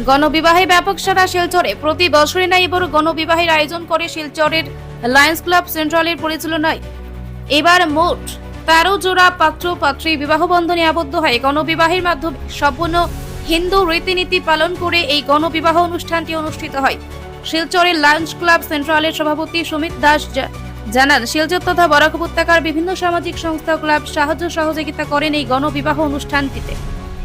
গণবিবাহে ব্যাপক সারা শিলচরে। প্রতি বছরে না এবার গণবিবাহের আয়োজন করে শিলচরের লায়ন্স ক্লাব সেন্ট্রালের পরিচালনায়। এবার মোট তেরো জোড়া পাত্র পাত্রী বিবাহ বন্ধনে আবদ্ধ হয়। গণবিবাহের মাধ্যমে সম্পূর্ণ হিন্দু রীতিনীতি পালন করে এই গণবিবাহ অনুষ্ঠানটি অনুষ্ঠিত হয়। শিলচরের লায়ন্স ক্লাব সেন্ট্রালের সভাপতি সুমিত দাস জানান, শিলচর তথা বরাক উপত্যকার বিভিন্ন সামাজিক সংস্থা ক্লাব সাহায্য সহযোগিতা করেন এই গণবিবাহ অনুষ্ঠানটিতে।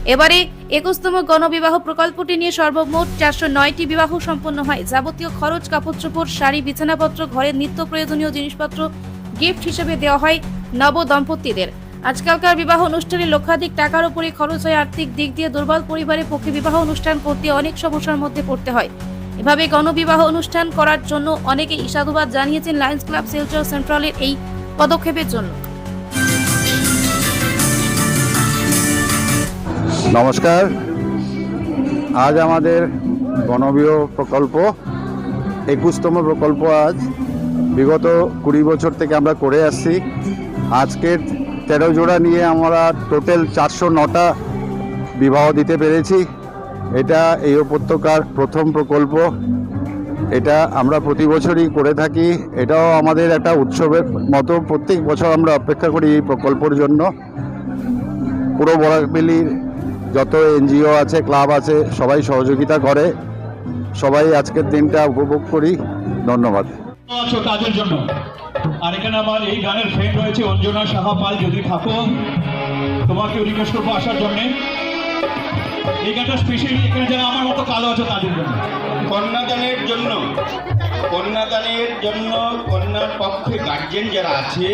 এবারে একুশতম গণবিবাহ প্রকল্পটি নিয়ে সর্বমোট চারশো নয়টি বিবাহ সম্পন্ন হয়। যাবতীয় খরচ কাপড় চোপড় শাড়ি, বিছানাপত্র, ঘরের নিত্য প্রয়োজনীয় জিনিসপত্র গিফট হিসেবে দেওয়া হয় নব দম্পতিদের আজকালকার বিবাহ অনুষ্ঠানে লক্ষাধিক টাকার উপরে খরচ হয়। আর্থিক দিক দিয়ে দুর্বল পরিবারের পক্ষে বিবাহ অনুষ্ঠান করতে অনেক সমস্যার মধ্যে পড়তে হয়। এভাবে গণবিবাহ অনুষ্ঠান করার জন্য অনেকে সাধুবাদ জানিয়েছেন লায়ন্স ক্লাব শিলচর সেন্ট্রালের এই পদক্ষেপের জন্য। নমস্কার। আজ আমাদের বনবিহ প্রকল্প, একুশতম প্রকল্প আজ। বিগত কুড়ি বছর থেকে আমরা করে আসছি। আজকের তেরো জোড়া নিয়ে আমরা টোটাল চারশো নটা বিবাহ দিতে পেরেছি। এটা এই উপত্যকার প্রথম প্রকল্প। এটা আমরা প্রতি বছরই করে থাকি। এটাও আমাদের একটা উৎসবের মতো প্রত্যেক বছর আমরা অপেক্ষা করি এই প্রকল্পের জন্য। পুরো বরাকবেলির যত এনজিও আছে, ক্লাব আছে, সবাই সহযোগিতা করে। সবাই আজকের দিনটা উপভোগ করি। ধন্যবাদ। আর এখানে আমার এই গানের ফ্রেন্ড অঞ্জনা সাহা পাল, যদি থাকো। তোমাকে রিকোয়েস্ট করব আসার জন্যে। এই গানটা স্পেশালি এখানে যারা আমার মতো কালো আছো তাদের জন্য। কন্যাদানের জন্য কন্যাদানের জন্য কন্যার পক্ষে গার্জেন যারা আছে,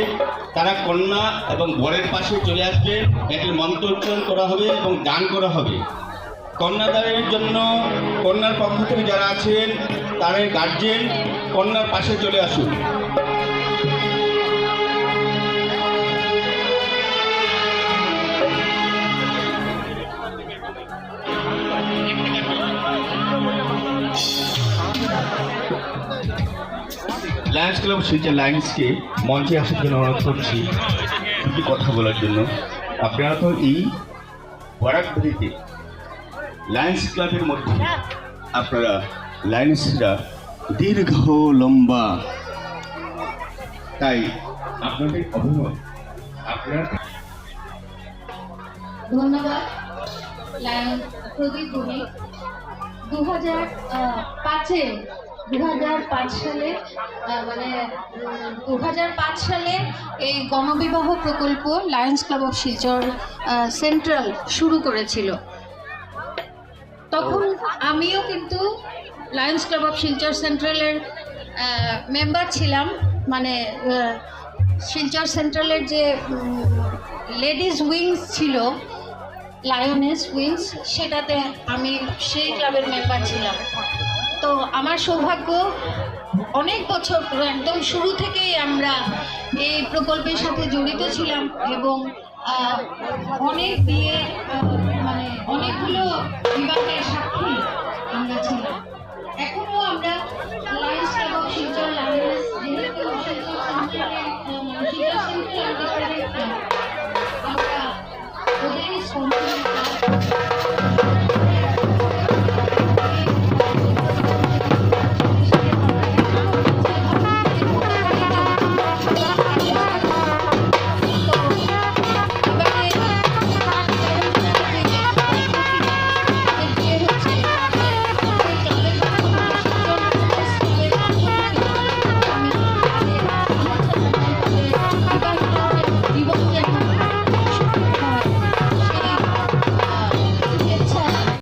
তারা কন্যা এবং বরের পাশে চলে আসবে একটি মন্ত্র উচ্চারণ করা হবে এবং দান করা হবে। কন্যাদানের জন্য কন্যার পক্ষ থেকে যারা আছেন, তাদের গার্জেন কন্যার পাশে চলে আসুন। লায়ন্স ক্লাব শিলচর লায়ন্সকে মঞ্চে আসার জন্য অনুরোধ করছি কিছু কথা বলার জন্য। আপনারা তো এই বরাকভেলিতে লায়ন্স ক্লাবের মধ্যে আপনারা লায়ন্সরা দীর্ঘ লম্বা। তাই আপনাদের অভিমত আপনারা ধন্যবাদ প্রদীপ দু হাজার পাঁচে দু হাজার পাঁচ সালে মানে দু হাজার পাঁচ সালে এই গণবিবাহ প্রকল্প lions club of Silchar central শুরু করেছিল। তখন আমিও কিন্তু লায়ন্স ক্লাব অফ শিলচর সেন্ট্রালের মেম্বার ছিলাম। মানে শিলচর সেন্ট্রালের যে লেডিস উইংস ছিল লায়নেস উইংস সেটাতে আমি সেই ক্লাবের মেম্বার ছিলাম। তো আমার সৌভাগ্য অনেক বছর একদম শুরু থেকেই আমরা এই প্রকল্পের সাথে জড়িত ছিলাম এবং অনেক বিয়ে মানে অনেকগুলো বিবাহের সাক্ষী আমরা ছিলাম। এখনও আমরা